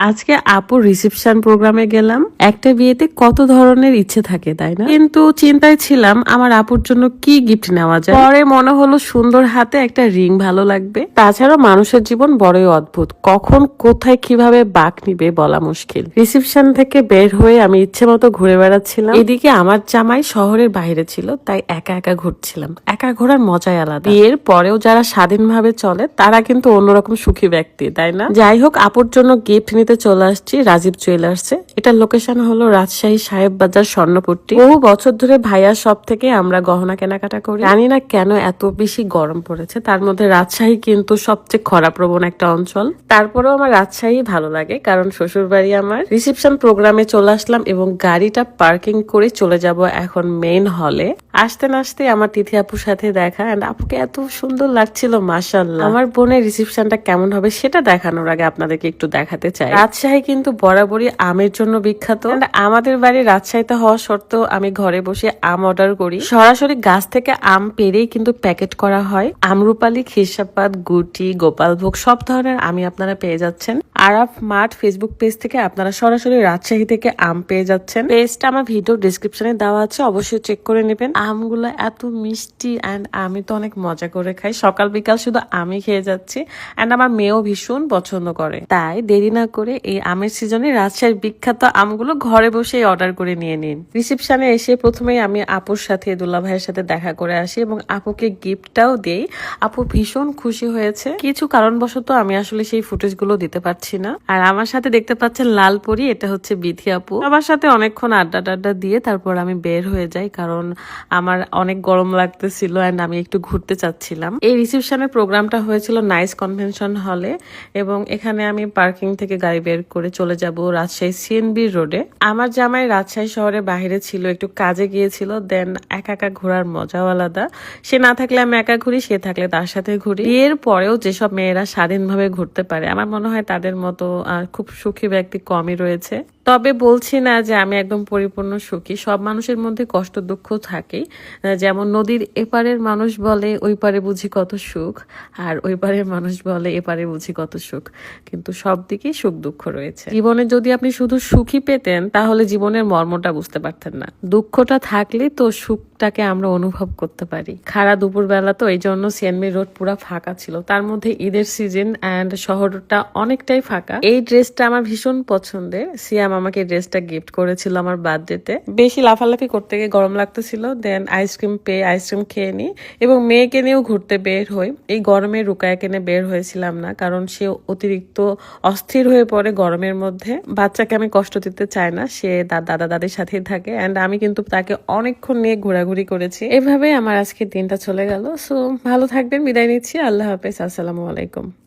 আজকে আপুর রিসেপশন প্রোগ্রামে গেলাম। একটা বিয়েতে কত ধরনের ইচ্ছে থাকে, তাই না? কিন্তু চিন্তায় ছিলাম আমার আপুর জন্য কি গিফট নেওয়া যায়। পরে মনে হলো সুন্দর হাতে একটা রিং ভালো লাগবে। তাছাড়াও মানুষের জীবন বড়ই অদ্ভুত। কখন, কোথায়, কীভাবে বাক নিবে বলা মুশকিল। রিসেপশন থেকে বের হয়ে আমি ইচ্ছে মতো ঘুরে বেড়াচ্ছিলাম। এদিকে আমার জামাই শহরের বাইরে ছিল, তাই একা একা ঘুরছিলাম। একা ঘোরার মজাই আলাদা। বিয়ের পরেও যারা স্বাধীনভাবে চলে, তারা কিন্তু অন্যরকম সুখী ব্যক্তি, তাই না? যাই হোক, আপুর জন্য গিফট নিতে চলে আসছি, রাজীব জুয়েলার্সে এটার লোকেশন হলো রাজশাহী সাহেব বাজার স্বর্ণপট্টি। বহু বছর ধরে ভাইয়ার সব থেকে আমরা গহনা কেনাকাটা করি। জানি না কেন এত বেশি গরম পড়েছে। তার মধ্যে রাজশাহী কিন্তু সবচেয়ে খরাপ্রবণ একটা অঞ্চল। তারপরেও আমার রাজশাহী ভালো লাগে, কারণ শ্বশুর বাড়ি আমার। রিসেপশন প্রোগ্রামে চলে আসলাম এবং গাড়িটা পার্কিং করে চলে যাব এখন মেইন হলে আসতে না আসতে আমার তিথি আপুর সাথে দেখা এন্ড আপুকে এত সুন্দর লাগছিল মাসাল্লাহ আমার বোনের রিসেপশনটা কেমন হবে সেটা দেখানোর আগে আপনাদেরকে একটু দেখাতে চাই। রাজশাহী কিন্তু বরাবরই আমের জন্য বিখ্যাত আমাদের বাড়ি রাজশাহীতে হওয়া সত্ত্বেও আমি ঘরে বসে আম অর্ডার করি। সরাসরি গাছ থেকে আম পেরেই কিন্তু প্যাকেট করা হয়। আমরুপালি, খিরসাপাত, গুটি, গোপালভোগ, সব ধরনের আমি আপনারা পেয়ে যাচ্ছেন। আরাফ মাঠ ফেসবুক পেজ থেকে আপনারা সরাসরি রাজশাহী থেকে আম পেয়ে যাচ্ছেন। পেজটা আমার ভিডিও ডিসক্রিপশনে দেওয়া আছে, অবশ্যই চেক করে নেবেন। আমগুলো এত মিষ্টি অ্যান্ড আমি তো অনেক মজা করে খাই। সকাল বিকাল শুধু আমি খেয়ে যাচ্ছি অ্যান্ড আমার মেয়েও ভীষণ পছন্দ করে। তাই দেরি না করে এই আমের সিজনে রাজশাহীর বিখ্যাত আমগুলো ঘরে বসেই অর্ডার করে নিয়ে নিন। রিসেপশনে এসে প্রথমেই আমি আপুর সাথে, দুলা ভাইয়ের সাথে দেখা করে আসি এবং আপুকে গিফটটাও দেই। আপু ভীষণ খুশি হয়েছে। কিছু কারণবশত আমি আসলে সেই ফুটেজগুলো দিতে পারছি না। আর আমার সাথে দেখতে পাচ্ছেন লাল পরি, এটা হচ্ছে বিথি আপু। আমার সাথে অনেকক্ষণ আড্ডা টাড্ডা দিয়ে তারপর আমি বের হয়ে যাই, কারণ আমার অনেক গরম লাগতেছিল অ্যান্ড আমি একটু ঘুরতে চাচ্ছিলাম। এই রিসেপশনের প্রোগ্রামটা হয়েছিল নাইস কনভেনশন হলে এবং এখানে আমি পার্কিং থেকে গাড়ি বের করে চলে যাব রাজশাহী সিএনবি রোডে আমার জামাই রাজশাহী শহরের বাইরে ছিল, একটু কাজে গিয়েছিল দেন একা একা ঘোরার মজাও আলাদা। সে না থাকলে আমি একা ঘুরি, সে থাকলে তার সাথে ঘুরি। বিয়ের পরেও যেসব মেয়েরা স্বাধীনভাবে ঘুরতে পারে, আমার মনে হয় তাদের মতো আর খুব সুখী ব্যক্তি কমই রয়েছে। তবে বলছি না যে আমি একদম পরিপূর্ণ সুখী। সব মানুষের মধ্যে কষ্ট দুঃখ আহ, যেমন নদীর এপারের মানুষ বলে ওই পারে বুঝি কত সুখ। আর ওই পারের মানুষ বলে এপারে বুঝি কত সুখ। কিন্তু সব দিকেই সুখ দুঃখ রয়েছে। জীবনে যদি আপনি শুধু সুখী পেতেন তাহলে জীবনের মর্মটা বুঝতে পারতেন না। দুঃখটা থাকলে তো সুখটাকে আমরা অনুভব করতে পারি। খারা দুপুর বেলা তো এই জন্য সিএনবি রোড পুরো ফাঁকা ছিল। তার মধ্যে ঈদের সিজন অ্যান্ড শহরটা অনেকটাই ফাঁকা। এই ড্রেসটা আমার ভীষণ পছন্দের সিয়াম আমাকে ড্রেসটা গিফট করেছিল আমার বার্থডেতে বেশি লাফালাফি করতে গিয়ে গরম লাগতেছিল দেন আইসক্রিম পেয়ে আইসক্রিম খেয়ে নিই এবং মেয়েকে নিয়েও ঘুরতে বের হই। এই গরমে রুকায়াকে কেনে বের হয়েছিলাম না, কারণ সে অতিরিক্ত অস্থির হয়ে পড়ে গরমের মধ্যে। বাচ্চাকে আমি কষ্ট দিতে চাই না, সে দাদা, দাদির সাথেই থাকে। অ্যান্ড আমি কিন্তু তাকে অনেকক্ষণ নিয়ে ঘোরাঘুরি করেছি। এভাবে আমার আজকের দিনটা চলে গেল। সো ভালো থাকবেন, বিদায় নিচ্ছি। আল্লাহ হাফেজ। আসসালামু আলাইকুম।